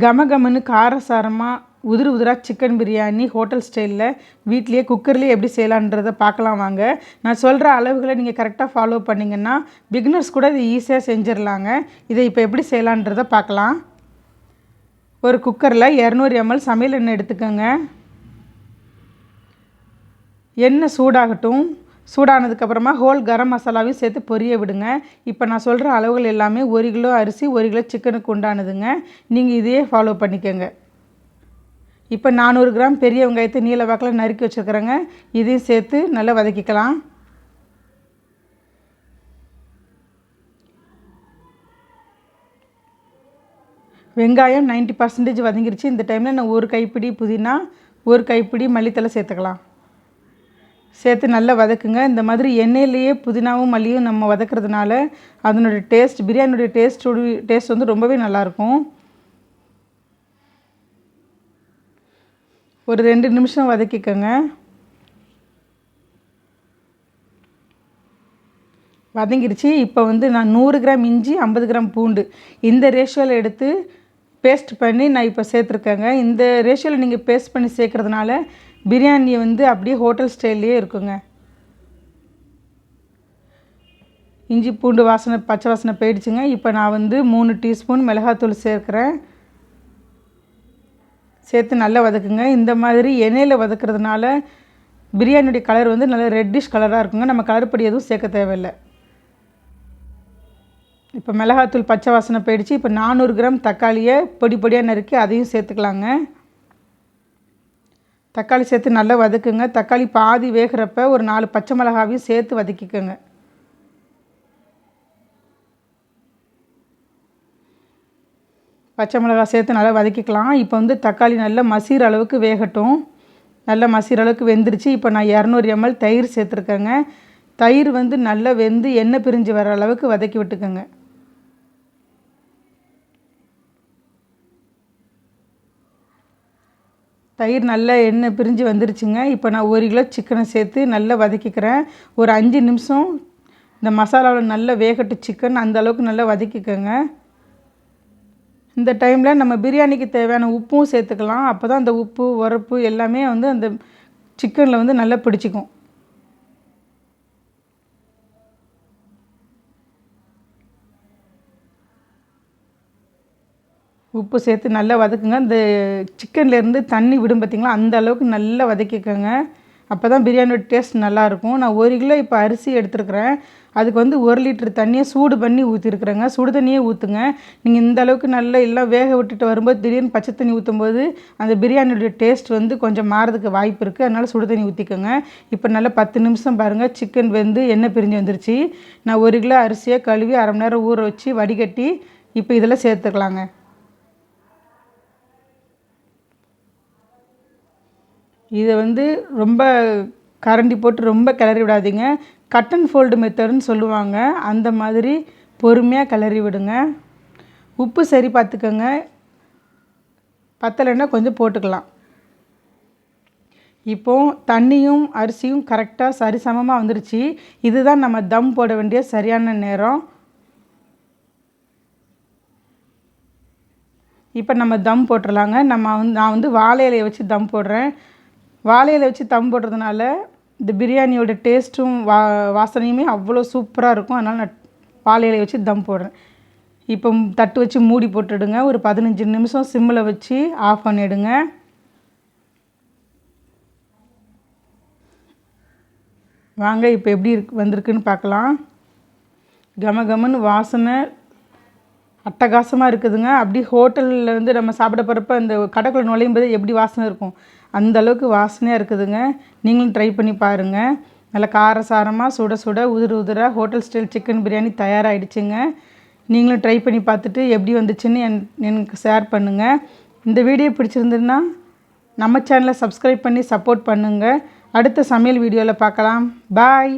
கமகமனு காரசாரமாக உதிரு உதிராக சிக்கன் பிரியாணி ஹோட்டல் ஸ்டைலில் வீட்லேயே குக்கர்லேயே எப்படி செய்யலான்றதை பார்க்கலாம் வாங்க. நான் சொல்கிற அளவுகளை நீங்கள் கரெக்டாக ஃபாலோ பண்ணிங்கன்னா பிகினர்ஸ் கூட இது ஈஸியாக செஞ்சிடலாங்க இதை இப்போ எப்படி செய்யலான்றதை பார்க்கலாம். ஒரு குக்கரில் இரநூறு எம்எல் சமையல் எண்ணெய் எடுத்துக்கோங்க. எண்ணெய் சூடாகட்டும். சூடானதுக்கப்புறமா ஹோல் கரம் மசாலாவையும் சேர்த்து பொரிய விடுங்க. இப்போ நான் சொல்கிற அளவுகள் எல்லாமே ஒரு கிலோ அரிசி ஒரு கிலோ சிக்கனுக்கு உண்டானதுங்க. நீங்கள் இதையே ஃபாலோ பண்ணிக்கோங்க. இப்போ நானூறு கிராம் பெரிய வெங்காயத்தை நீல வாக்கில் நறுக்கி வச்சுருக்குறேங்க. இதையும் சேர்த்து நல்லா வதக்கிக்கலாம். வெங்காயம் நைன்ட்டி பர்சன்டேஜ் வதங்கிருச்சு. இந்த டைமில் நான் ஒரு கைப்பிடி புதினா ஒரு கைப்பிடி மல்லித்தலை சேர்த்துக்கலாம். சேர்த்து நல்லா வதக்குங்க. இந்த மாதிரி எண்ணெயிலேயே புதினாவும் மல்லியும் நம்ம வதக்கிறதுனால அதனுடைய டேஸ்ட் பிரியாணியுடைய டேஸ்டோட டேஸ்ட் வந்து ரொம்பவே நல்லாயிருக்கும். ஒரு ரெண்டு நிமிஷம் வதக்கிக்கோங்க. வதங்கிருச்சு. இப்போ வந்து நான் நூறு கிராம் இஞ்சி ஐம்பது கிராம் பூண்டு. இந்த ரேஷியோவில் எடுத்து பேஸ்ட் பண்ணி நான் இப்போ சேர்த்துருக்கேங்க. இந்த ரேஷியோவில் நீங்கள் பேஸ்ட் பண்ணி சேர்க்குறதுனால பிரியாணி வந்து அப்படியே ஹோட்டல் ஸ்டைல்லையே இருக்குங்க. இஞ்சி பூண்டு வாசனை பச்சை வாசனை போயிடுச்சுங்க. இப்போ நான் வந்து மூணு டீஸ்பூன் மிளகாத்தூள் சேர்க்குறேன். சேர்த்து நல்லா வதக்குங்க. இந்த மாதிரி எண்ணெயில் வதக்குறதுனால பிரியாணியுடைய கலர் வந்து நல்லா ரெட்டிஷ் கலராக இருக்குங்க. நம்ம கலர் எதுவும் சேர்க்க தேவையில்லை. இப்போ மிளகாத்தூள் பச்சை வாசனை போயிடுச்சு. இப்போ நானூறு கிராம் தக்காளியை பொடி பொடியாக நறுக்கி அதையும் சேர்த்துக்கலாங்க. தக்காளி சேர்த்து நல்லா வதக்குங்க. தக்காளி பாதி வேகிறப்ப ஒரு நாலு பச்சை மிளகாவையும் சேர்த்து வதக்கிக்கோங்க. பச்சை மிளகா சேர்த்து நல்லா வதக்கிக்கலாம். இப்போ வந்து தக்காளி நல்லா மசீர அளவுக்கு வேகட்டும். நல்லா மசீர் அளவுக்கு வெந்துருச்சு. இப்போ நான் இரநூறு எம்எல் தயிர் சேர்த்துருக்கேங்க. தயிர் வந்து நல்லா வெந்து எண்ணெய் பிரிஞ்சு வர அளவுக்கு வதக்கி விட்டுக்கோங்க. தயிர் நல்லா எண்ணெய் பிரிஞ்சு வந்துருச்சுங்க. இப்போ நான் ஒரு கிலோ சிக்கனை சேர்த்து நல்லா வதக்கிக்கிறேன். ஒரு அஞ்சு நிமிஷம் இந்த மசாலாவில் நல்லா வேகட்டு சிக்கன் அந்த அளவுக்கு நல்லா வதக்கிக்கோங்க. இந்த டைமில் நம்ம பிரியாணிக்கு தேவையான உப்பும் சேர்த்துக்கலாம். அப்போ தான் அந்த உப்பு உரப்பு எல்லாமே வந்து அந்த சிக்கனில் வந்து நல்லா பிடிச்சிக்கும். உப்பு சேர்த்து நல்லா வதக்குங்க. இந்த சிக்கன்லேருந்து தண்ணி விடும் பார்த்திங்களா அந்த அளவுக்கு நல்லா வதக்கிக்கோங்க. அப்போ தான் பிரியாணியோட டேஸ்ட் நல்லாயிருக்கும். நான் ஒரு கிலோ இப்போ அரிசி எடுத்துருக்குறேன். அதுக்கு வந்து ஒரு லிட்டர் தண்ணியை சூடு பண்ணி ஊற்றிருக்குறேங்க சுடு தண்ணியே ஊற்றுங்க நீங்கள் இந்த அளவுக்கு நல்லா எல்லாம் வேக விட்டுட்டு வரும்போது திடீர்னு பச்சை தண்ணி ஊற்றும் போது அந்த பிரியாணியோட டேஸ்ட் வந்து கொஞ்சம் மாறதுக்கு வாய்ப்பு இருக்குது அதனால் சுடு தண்ணி ஊற்றிக்கோங்க இப்போ நல்லா பத்து நிமிஷம் பாருங்கள் சிக்கன் வெந்து எண்ணெய் பிரிஞ்சு வந்துருச்சு. நான் ஒரு கிலோ அரிசியை கழுவி அரை மணி நேரம் ஊற வச்சு வடிகட்டி இப்போ இதெல்லாம் சேர்த்துக்கலாங்க. இதை வந்து ரொம்ப கரண்டி போட்டு ரொம்ப கிளறி விடாதீங்க. கட் அண்ட் ஃபோல்டு மெத்தடுன்னு சொல்லுவாங்க. அந்த மாதிரி பொறுமையாக கிளறி விடுங்க. உப்பு சரி பார்த்துக்கோங்க. பத்தலைன்னா கொஞ்சம் போட்டுக்கலாம். இப்போது தண்ணியும் அரிசியும் கரெக்டாக சரிசமமாக வந்துருச்சு. இதுதான் நம்ம தம் போட வேண்டிய சரியான நேரம். இப்போ நம்ம தம் போட்டுடலாங்க நம்ம வந்து நான் வந்து வாழை இலையை வச்சு தம் போடுறேன். வாழையில் வச்சு தம் போடுறதுனால இந்த பிரியாணியோட டேஸ்ட்டும் வா வாசனையுமே அவ்வளோ சூப்பராக இருக்கும். அதனால் நான் வாழை இலையை வச்சு தம் போடுறேன். இப்போ தட்டு வச்சு மூடி போட்டுடுங்க. ஒரு பதினஞ்சு நிமிஷம் சிம்மில் வச்சு ஆஃப் பண்ணிவிடுங்க வாங்க இப்போ எப்படி இருக்கு வந்திருக்குன்னு பார்க்கலாம். கம கமன்னு வாசனை அட்டகாசமாக இருக்குதுங்க. அப்படி ஹோட்டலில் வந்து நம்ம சாப்பிட போகிறப்ப அந்த கடைக்குள்ள நுழையும் போது எப்படி வாசனை இருக்கும்? அந்த அளவுக்கு வாசனையாக இருக்குதுங்க. நீங்களும் ட்ரை பண்ணி பாருங்கள் நல்லா காரசாரமாக சுட சுட உதிர உதிராக ஹோட்டல் ஸ்டைல் சிக்கன் பிரியாணி தயாராகிடுச்சுங்க நீங்களும் ட்ரை பண்ணி பார்த்துட்டு எப்படி வந்துச்சுன்னு என் எனக்கு ஷேர் பண்ணுங்கள் இந்த வீடியோ பிடிச்சிருந்துன்னா நம்ம சேனலை சப்ஸ்கிரைப் பண்ணி சப்போர்ட் பண்ணுங்கள் அடுத்த சமையல் வீடியோவில் பார்க்கலாம். பாய்